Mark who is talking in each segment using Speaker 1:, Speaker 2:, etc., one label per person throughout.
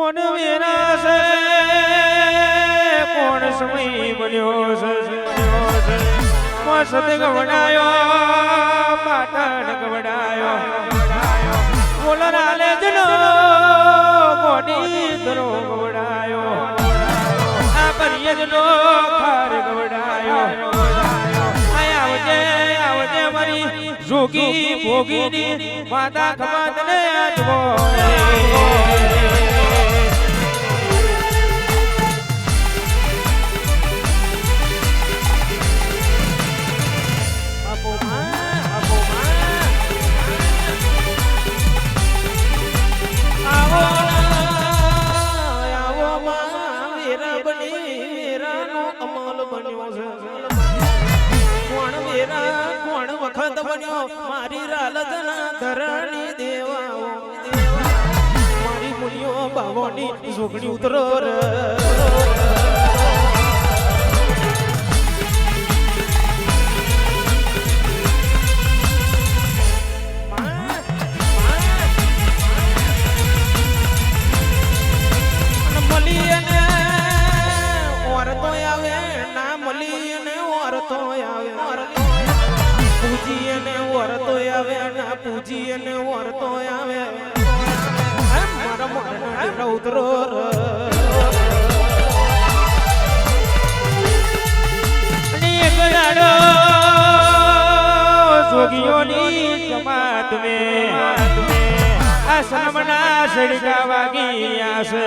Speaker 1: કોણ વિનાશે કોણ સમય બન્યો છે? મસ્ત ગવડાયો પાટણ ગવડાયો બોલો રાલે જનો કોની ધરો ગવડાયો આ પરિય જનો ખાર ગવડાયો. આવજે આવજે મારી જોગી ભોગીની માતા ખમાત ને આજવો બન્યો છે. કોણ મેરા, કોણ વખત બન્યો? મારી રાલજના ધરણી દેવાઓ. મારી મુનિયો બાવોની જોગણી ઉતરો રે. દાડો જોગીઓની જમાત મે આ સડકા વાગી છે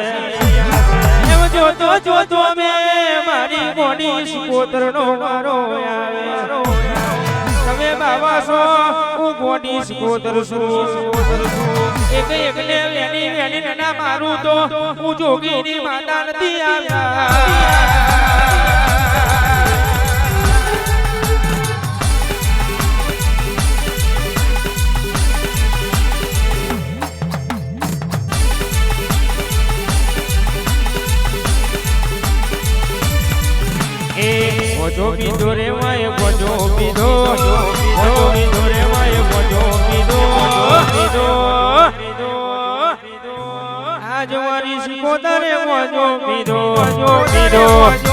Speaker 1: એમ જોતો જોતો મે મારી મોની સુપોતરનો વારો આવે તમે બાવા છો, હું ગોડી સુપોતર છું. એક એકને વેલી વેલી ના મારું તો, હું જોગીની માતા નથી આવ્યા. જોગી દોરે ગોજો પીધો ગોજો પીધો રે મારી સિકોતરે ગોજો પીધો પીધો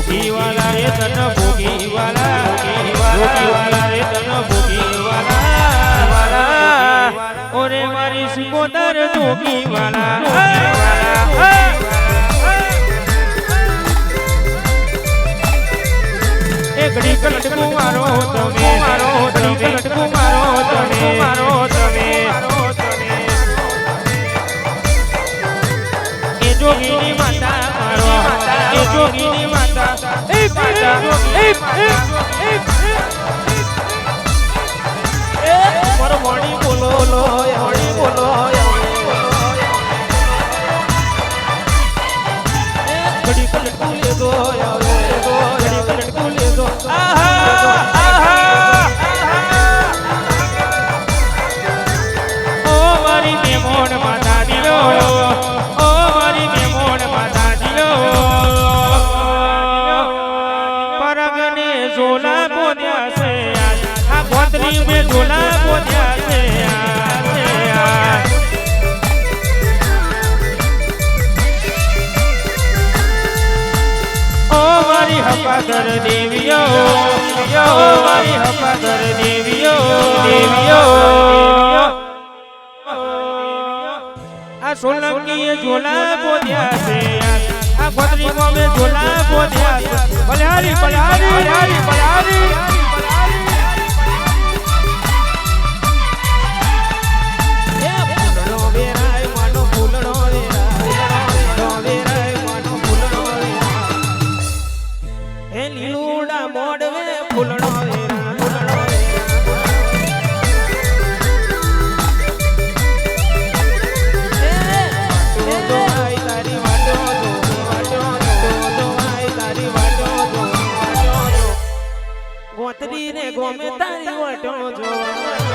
Speaker 1: ભોગી વાલા રે તન ભોગી વાલા ભોગી વાલા રે તન મારો તમે ઘડી કલટકુ લેજો આવે ઘડી આહા આહા ઓ મારી મેમોન માતા દિલો ઓ મારી મેમોન માતા દિલો પરગને બોધ્યા છે આ ગોત્રી મેં ઝોલા બોલ્યા છે આ મારી હપાદર દેવીઓ મારી હપાદર દેવીઓ દેવીઓ આ સોલંકી એ ઝોલા બોધ્યા છે. આ ગોત્રી મોમે ઝોલા બોધ્યા છે. બલિહારી બલિહારી બલિહારી બલિહારી. લીલુડા મોડવે વાટો ગોતરી ને ગોમે તારી વટો જોવા.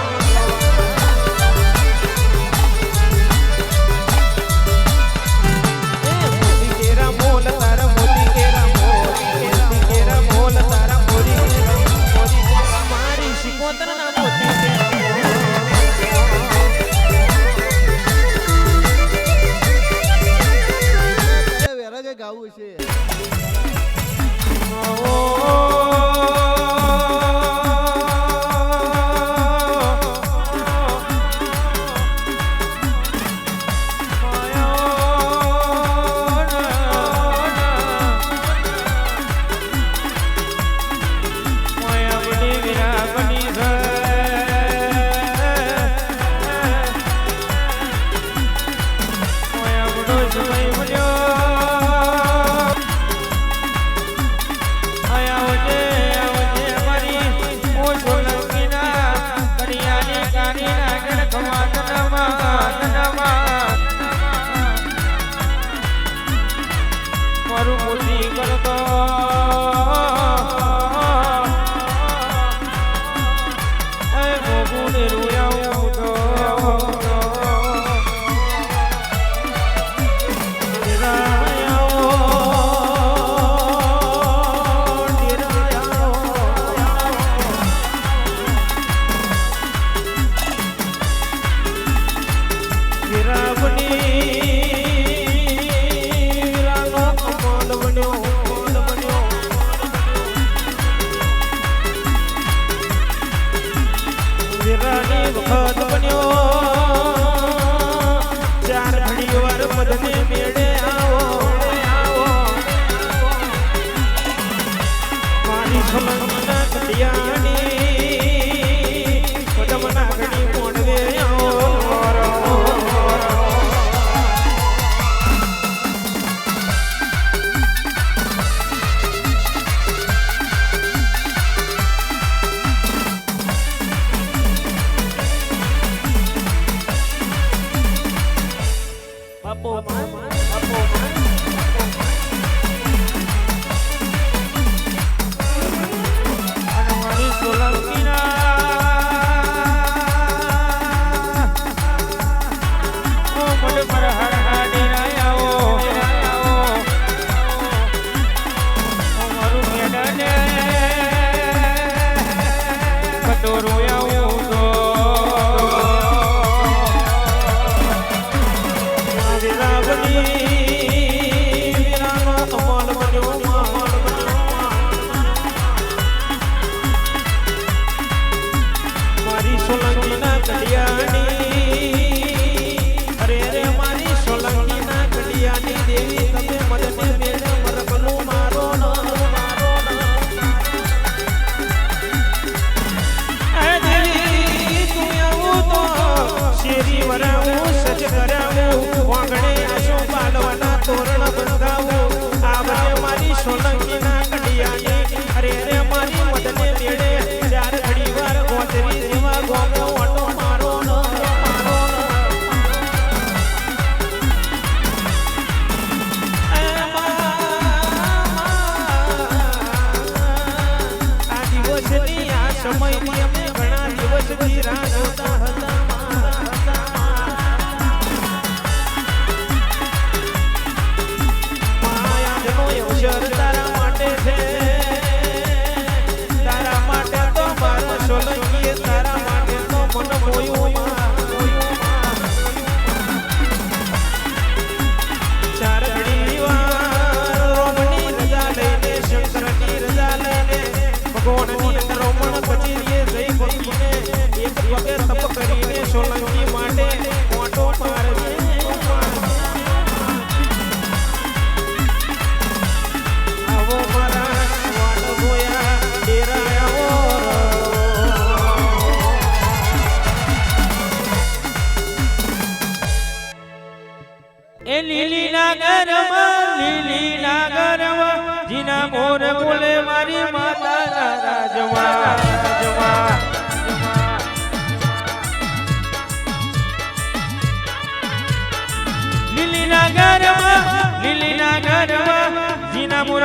Speaker 2: સમયની અમે ઘણા દિવસથી રાહ હતા.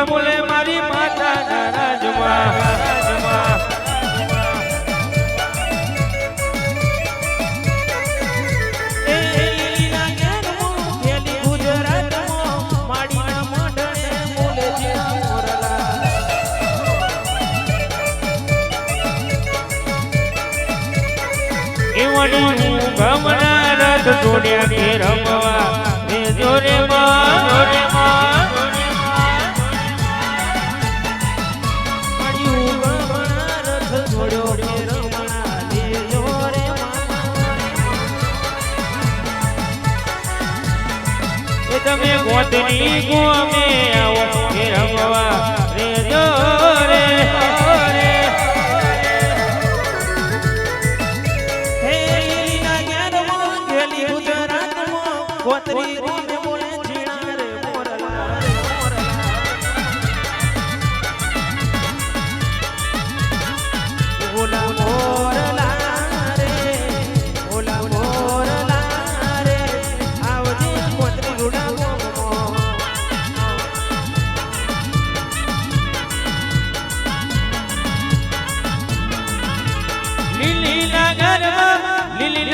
Speaker 2: પણ બોલે મારી માતા રાજમાં રાજમાં રથ જોડ્યા કે રમા કોતની ગોમે આવો રમવા રે
Speaker 1: જો રે.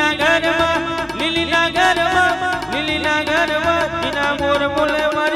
Speaker 2: લીલીના ઘરમાં લીલીના ઘરમાં લીલીના ઘરમાં તેના મોર બોલે મારી